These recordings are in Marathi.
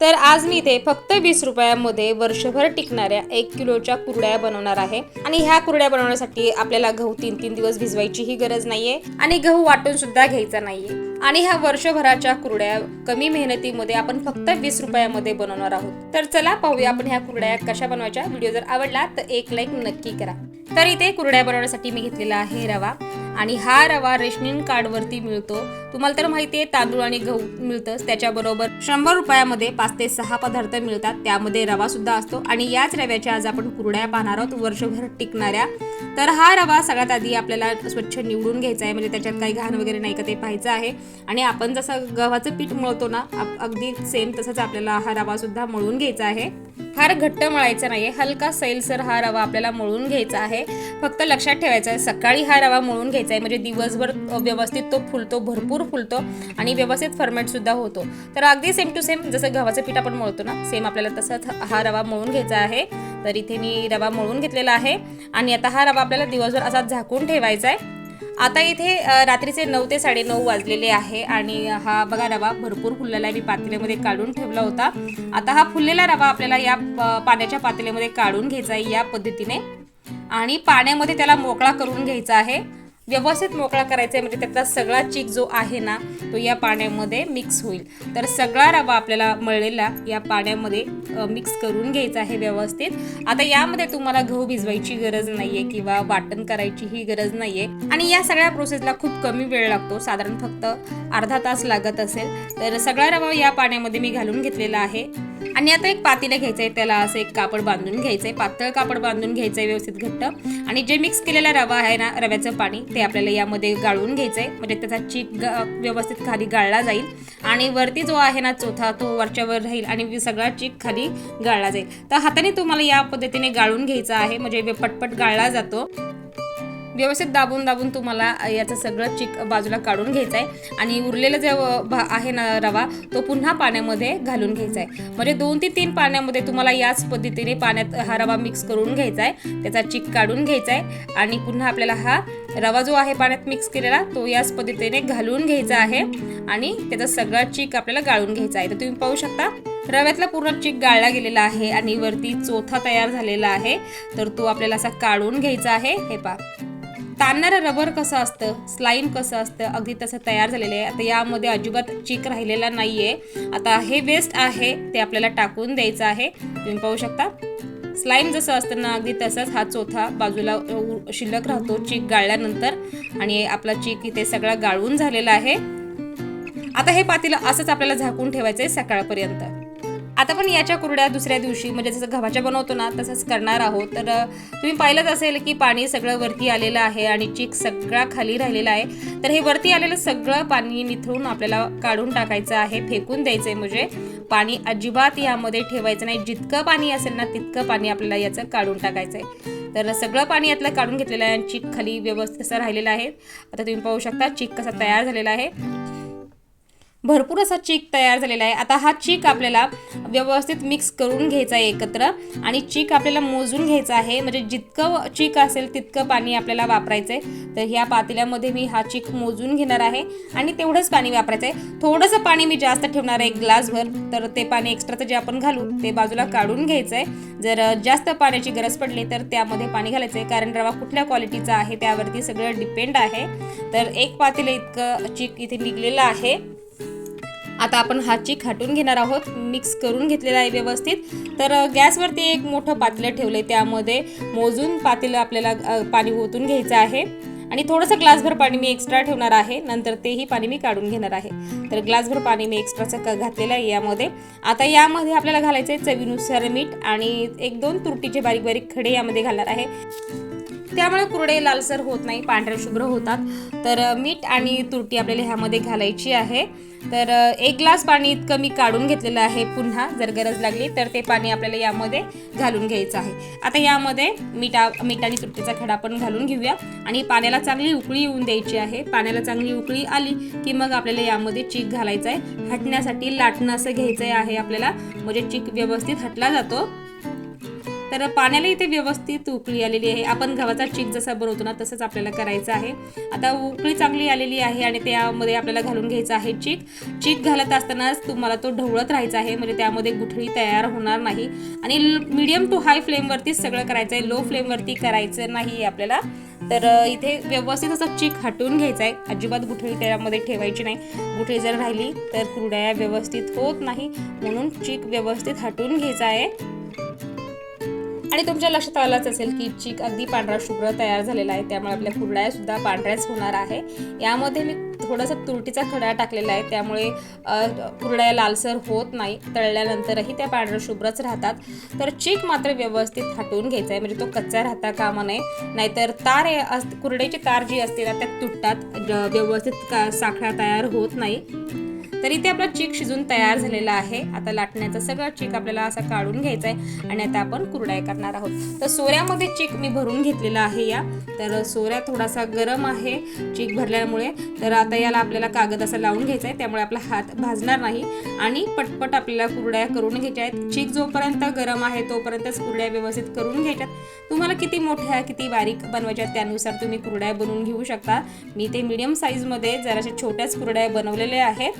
तर आज मी इथे फक्त वीस रुपयामध्ये वर्षभर टिकणाऱ्या एक किलोच्या कुरड्या बनवणार आहे. आणि ह्या कुरड्या बनवण्यासाठी आपल्याला गहू तीन तीन दिवस भिजवायचीही गरज नाहीये आणि गहू वाटून सुद्धा घ्यायचा नाहीये. आणि ह्या वर्षभराच्या कुरड्या कमी मेहनतीमध्ये आपण फक्त वीस रुपयामध्ये बनवणार आहोत. तर चला पाहूया आपण ह्या कुरड्या कशा बनवायच्या. व्हिडिओ जर आवडला तर एक लाईक नक्की करा. तर इथे कुरड्या बनवण्यासाठी मी घेतलेला आहे रवा. आणि हा रवा रेशनिंग कार्डवरती मिळतो. तुम्हाला तर माहिती आहे तांदूळ आणि गहू मिळतंच त्याच्याबरोबर शंभर रुपयामध्ये पाच ते सहा पदार्थ मिळतात. त्यामध्ये रवा सुद्धा असतो. आणि याच रव्याच्या आज आपण कुरड्या पाहणार आहोत. वर्षभर टिकणाऱ्या. तर हा रवा सगळ्यात आधी आपल्याला स्वच्छ निवडून घ्यायचा आहे. म्हणजे त्याच्यात काही घाण वगैरे नाही का ते पाहायचं आहे. आणि आपण जसं गव्हाचं पीठ मळतो ना अगदी सेम तसंच आपल्याला हा रवा सुद्धा मळून घ्यायचा आहे. फार घट्ट मळायचा नाहीये. हलका सैलसर हा रवा आपल्याला मळून घ्यायचा आहे. फक्त लक्षात ठेवायचं आहे सकाळी हा रवा मळून घ्यायचा आहे. म्हणजे दिवसभर व्यवस्थित तो फुलतो भरपूर फुलतो आणि व्यवस्थित फर्मेंट सुद्धा होतो. तर अगदी सेम टू सेम जसं गव्हाचं पीठ आपण मळतो ना सेम आपल्याला तसंच हा रवा मळून घ्यायचा आहे. तर इथे मी रवा मळून घेतलेला आहे. आणि आता हा रवा आपल्याला दिवसभर असा झाकून ठेवायचा आहे. आता इथे रात्रीचे नऊ ते साडेनऊ वाजलेले आहे आणि हा बघा रवा भरपूर फुललेला आहे. मी पातेल्यामध्ये काढून ठेवला होता. आता हा फुललेला रवा आपल्याला या पाण्याच्या पातेल्यामध्ये काढून घ्यायचा आहे या पद्धतीने. आणि पाण्यामध्ये त्याला मोकळा करून घ्यायचा आहे. व्यवस्थित मोकळा करायचा आहे. म्हणजे त्याचा सगळा चीक जो आहे ना तो या पाण्यामध्ये मिक्स होईल. तर सगळा रवा आपल्याला मळलेला या पाण्यामध्ये मिक्स करून घ्यायचा आहे व्यवस्थित. आता यामध्ये तुम्हाला गहू भिजवायची गरज नाहीये किंवा वाटण करायची ही गरज नाहीये. आणि या सगळ्या प्रोसेसला खूप कमी वेळ लागतो. साधारण फक्त अर्धा तास लागत असेल. तर सगळा रवा या पाण्यामध्ये मी घालून घेतलेला आहे. आणि आता एक पातेलं घ्यायचं आहे त्याला असं एक कापड बांधून घ्यायचं आहे पातळ कापड बांधून घ्यायचं आहे व्यवस्थित घट्ट. आणि जे मिक्स केलेला रवा आहे ना रव्याचं पाणी ते आपल्याला यामध्ये गाळून घ्यायचं आहे म्हणजे त्याचा चीक व्यवस्थित खाली गाळला जाईल. आणि वरती जो आहे ना चौथा तो वरच्यावर राहील आणि सगळा चीक खाली गाळला जाईल. तर हाताने तुम्हाला या पद्धतीने गाळून घ्यायचा आहे. म्हणजे पटपट गाळला जातो. व्यवस्थित दाबून दाबून तुम्हाला याचं सगळं चिक बाजूला काढून घ्यायचं आहे आणि उरलेला जे आहे ना रवा तो पुन्हा पाण्यामध्ये घालून घ्यायचा आहे म्हणजे दोन ते तीन पाण्यामध्ये तुम्हाला याच पद्धतीने पाण्यात हा रवा मिक्स करून घ्यायचा आहे त्याचा चिक काढून घ्यायचा आहे आणि पुन्हा आपल्याला हा रवा जो आहे पाण्यात मिक्स केलेला तो याच पद्धतीने घालून घ्यायचा आहे. आणि त्याचा सगळा चिक आपल्याला गाळून घ्यायचा आहे तर तुम्ही पाहू शकता रव्यातला पूर्ण चिक गाळला गेलेला आहे आणि वरती चोथा तयार झालेला आहे. तर तो आपल्याला असा काढून घ्यायचा आहे. हे पा ताणणारं रबर कसं असतं? स्लाईम कसं असतं? अगदी तसं तयार झालेलं आहे. आता यामध्ये अजिबात चीक राहिलेला नाही आहे आता हे वेस्ट आहे ते आपल्याला टाकून द्यायचं आहे. तुम्ही पाहू शकता. स्लाईम जसं असतं ना अगदी तसंच हा चौथा बाजूला शिल्लक राहतो चीक गाळल्यानंतर. आणि आपला चीक इथे सगळा गाळून झालेला आहे. आता हे पातेलं असंच आपल्याला झाकून ठेवायचं आहे सकाळपर्यंत. आता पण याच्या कुरड्या दुसऱ्या दिवशी म्हणजे जसं गव्हाच्या बनवतो ना तसंच करणार आहोत. तर तुम्ही पाहिलंच असेल की पाणी सगळं वरती आलेलं आहे आणि चिक सगळा खाली राहिलेला आहे. तर हे वरती आलेलं सगळं पाणी निथळून आपल्याला काढून टाकायचं आहे फेकून द्यायचं आहे म्हणजे. पाणी अजिबात यामध्ये ठेवायचं नाही. जितकं पाणी असेल ना तितकं पाणी आपल्याला याचं काढून टाकायचं आहे तर सगळं पाणी यातलं काढून घेतलेलं आहे आणि चिक खाली व्यवस्थित असं राहिलेलं आहे. आता तुम्ही पाहू शकता चिक कसा तयार झालेला आहे. भरपूर असा चीक तयार झालेला आहे. आता हा चीक आपल्याला व्यवस्थित मिक्स करून घ्यायचा आहे एकत्र. आणि चीक आपल्याला मोजून घ्यायचा आहे. म्हणजे जितकं चीक असेल तितकं पाणी आपल्याला वापरायचं आहे तर ह्या पातेल्यामध्ये मी हा चीक मोजून घेणार आहे. आणि तेवढंच पाणी वापरायचं आहे थोडंसं पाणी मी जास्त ठेवणार आहे ग्लासभर. तर ते पाणी एक्स्ट्राचं जे आपण घालू ते बाजूला काढून घ्यायचं आहे जर जास्त पाण्याची गरज पडली तर त्यामध्ये पाणी घालायचं आहे कारण रवा कुठल्या क्वालिटीचा आहे त्यावरती सगळं डिपेंड आहे. तर एक पातेलं इतकं चीक इथे निघलेलं आहे. आता आपण हाची खाटून घेणार आहोत. मिक्स करून घेतलेला आहे व्यवस्थित. तर गॅसवरती एक मोठं पातेलं ठेवलं आहे त्यामध्ये मोजून पातेलं आपल्याला पाणी ओतून घ्यायचं आहे. आणि थोडंसं ग्लासभर पाणी मी एक्स्ट्रा ठेवणार आहे. नंतर तेही पाणी मी काढून घेणार आहे. तर ग्लासभर पाणी मी एक्स्ट्राचं क घातलेलं आहे यामध्ये. आता यामध्ये आपल्याला घालायचं आहे चवीनुसार मीठ आणि एक दोन तुरटीचे बारीक बारीक खडे यामध्ये घालणार आहे. त्यामुळे कुरडे लालसर होत नाही पांढऱ्या शुभ्र होतात. तर मीठ आणि तुरटी आपल्याला ह्यामध्ये घालायची आहे. तर एक ग्लास पाणी इतकं मी काढून घेतलेलं आहे पुन्हा जर गरज लागली तर ते पाणी आपल्याला यामध्ये घालून घ्यायचं आहे. आता यामध्ये मिठा मीठ आणि तुरटीचा खडा पण घालून घेऊया. आणि पाण्याला चांगली उकळी येऊन द्यायची आहे. पाण्याला चांगली उकळी आली की मग आपल्याला यामध्ये चीक घालायचा आहे हटण्यासाठी लाटणं असं घ्यायचं आहे आपल्याला. म्हणजे चीक व्यवस्थित हटला जातो. तर पाण्याला इथे व्यवस्थित उकळी आलेली आहे. आपण गव्हाचा चीक जसा बनवतो ना तसंच आपल्याला करायचं आहे. आता उकळी चांगली आलेली आहे आणि त्यामध्ये आपल्याला घालून घ्यायचं आहे चीक. चीक घालत असतानाच तुम्हाला तो ढवळत राहायचा आहे म्हणजे त्यामध्ये गुठळी तयार होणार नाही. आणि मीडियम टू हाय फ्लेमवरती सगळं करायचं आहे. लो फ्लेमवरती करायचं नाही आपल्याला. तर इथे व्यवस्थित असं चीक हटवून घ्यायचं आहे. अजिबात गुठळी त्यामध्ये ठेवायची नाही. गुठळी जर राहिली तर कुरड्या व्यवस्थित होत नाही. म्हणून चीक व्यवस्थित हटवून घ्यायचा आहे. आणि तुमच्या लक्षात आलंच असेल की चीक अगदी पांढरा शुभ्र तयार झालेला आहे. त्यामुळे आपल्या कुरड्या सुद्धा पांढऱ्याच होणार आहे. यामध्ये मी थोडासा तुरटीचा खडा टाकलेला आहे. त्यामुळे कुरड्या लालसर होत नाही. तळल्यानंतरही त्या पांढऱ्या शुभ्रच राहतात. तर चीक मात्र व्यवस्थित हटवून घ्यायचा आहे. म्हणजे तो कच्चा राहता कामा नये. नाहीतर तार अस- कुरड्याची तार जी असते ना त्या तुटतात. व्यवस्थित का साखळा तयार होत नाही. तर इथे आपला चीक शिजून तयार झालेला आहे. आता लाटण्याचा सगळा चीक आपल्याला असा काढून घ्यायचा आहे आणि आता आपण कुरडाई करणार आहोत. तर सोऱ्यामध्ये चीक मी भरून घेतलेला आहे या. तर सोऱ्या थोडासा गरम आहे चीक भरल्यामुळे. तर आता याला आपल्याला कागद असा लावून घ्यायचा आहे त्यामुळे आपला हात भाजणार नाही. आणि पटपट आपल्याला कुरड्या करून घ्यायच्या आहेत. चीक जोपर्यंत गरम आहे तोपर्यंतच कुरड्या व्यवस्थित करून घ्यायच्यात. तुम्हाला किती मोठ्या किती बारीक बनवायच्या आहेत, त्यानुसार तुम्ही कुरड्या बनवून घेऊ शकता. मी ते मीडियम साईजमध्ये जराशा छोट्याच कुरड्या बनवलेल्या आहेत.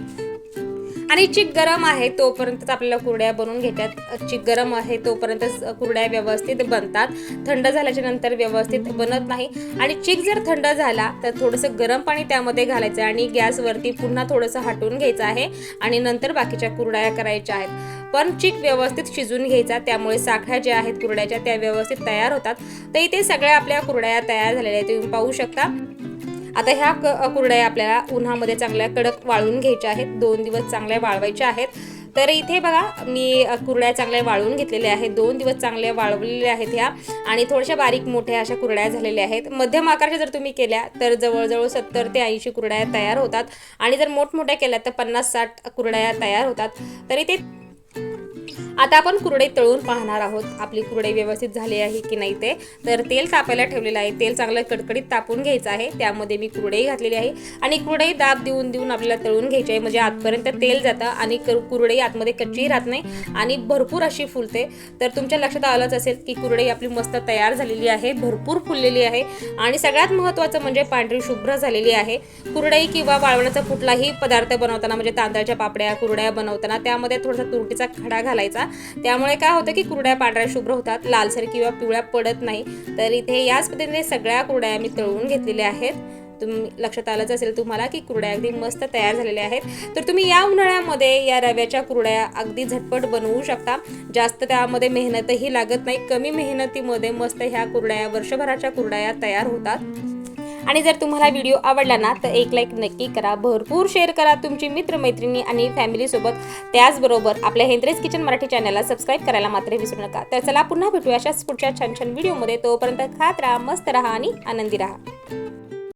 आणि चिक गरम आहे तोपर्यंतच आपल्याला कुरड्या बनवून घेतात. चिक गरम आहे तोपर्यंतच कुरड्या व्यवस्थित बनतात. थंड झाल्याच्यानंतर व्यवस्थित बनत नाही. आणि चिक जर थंड झाला तर थोडंसं गरम पाणी त्यामध्ये घालायचं आणि गॅसवरती पुन्हा थोडंसं हटवून घ्यायचं आहे आणि नंतर बाकीच्या कुरड्या करायच्या आहेत. पण चिक व्यवस्थित शिजून घ्यायचा त्यामुळे साखळ्या ज्या आहेत कुरड्याच्या त्या व्यवस्थित तयार होतात. तर इथे सगळ्या आपल्या कुरड्या तयार झालेल्या आहेत तुम्ही पाहू शकता. आता ह्या क कुरड्या आपल्याला उन्हामध्ये चांगल्या कडक वाळून घ्यायच्या आहेत. दोन दिवस चांगल्या वाळवायच्या आहेत. तर इथे बघा मी कुरड्या चांगल्या वाळवून घेतलेल्या आहेत. दोन दिवस चांगल्या वाळवलेल्या आहेत ह्या. आणि थोड्याशा बारीक मोठ्या अशा कुरड्या झालेल्या आहेत. मध्यम आकाराच्या जर तुम्ही केल्या तर जवळजवळ सत्तर ते ऐंशी कुरड्या तयार होतात. आणि जर मोठमोठ्या केल्या तर पन्नास साठ कुरड्या तयार होतात. तर इथे आता आपण कुरडे तळून पाहणार आहोत. आपली कुरडे व्यवस्थित झाली आहे की नाही ते? तर तेल तापायला ठेवलेलं आहे. तेल चांगलं कडकडीत तापून घ्यायचं आहे. त्यामध्ये मी कुरडई घातलेली आहे. आणि कुरडई दाब देऊन देऊन आपल्याला तळून घ्यायची आहे. म्हणजे आतपर्यंत तेल जातं आणि कुरडई आतमध्ये कच्ची राहत नाही आणि भरपूर अशी फुलते. तर तुमच्या लक्षात आलंच असेल की कुरडई आपली मस्त तयार झालेली आहे. भरपूर फुललेली आहे. आणि सगळ्यात महत्त्वाचं म्हणजे पांढरी शुभ्र झालेली आहे. कुरडई किंवा वाळवण्याचा कुठलाही पदार्थ बनवताना म्हणजे तांदळाच्या पापड्या कुरड्या बनवताना त्यामध्ये थोडासा तुरटीचा खडा घालायचा. त्यामुळे काय होतं की कुरड्या पांढऱ्या शुभ्र होतात लालसर किंवा पिवळ्या पडत नाही. तर इथे याच पद्धतीने सगळ्या कुरड्या मी तळून घेतलेल्या आहेत. तुम्ही लक्षात आलंच असेल तुम्हाला की कुरड्या अगदी मस्त तयार झालेल्या आहेत. तर तुम्ही या उन्हाळ्यामध्ये या रव्याच्या कुरड्या अगदी झटपट बनवू शकता. जास्त त्यामध्ये मेहनतही लागत नाही. कमी मेहनतीमध्ये मस्त ह्या कुरड्या वर्षभराच्या कुरड्या तयार होतात. आणि जर तुम्हाला व्हिडिओ आवडला ना तर एक लाईक नक्की करा. भरपूर शेअर करा तुमची मित्रमैत्रिणी आणि फॅमिलीसोबत त्याचबरोबर आपल्या हेंद्रेस किचन मराठी चॅनलला सबस्क्राईब करायला मात्र विसरू नका. तर चला पुन्हा भेटूया अशाच पुढच्या छान छान व्हिडिओमध्ये तोपर्यंत खात राहा मस्त राहा आणि आनंदी राहा.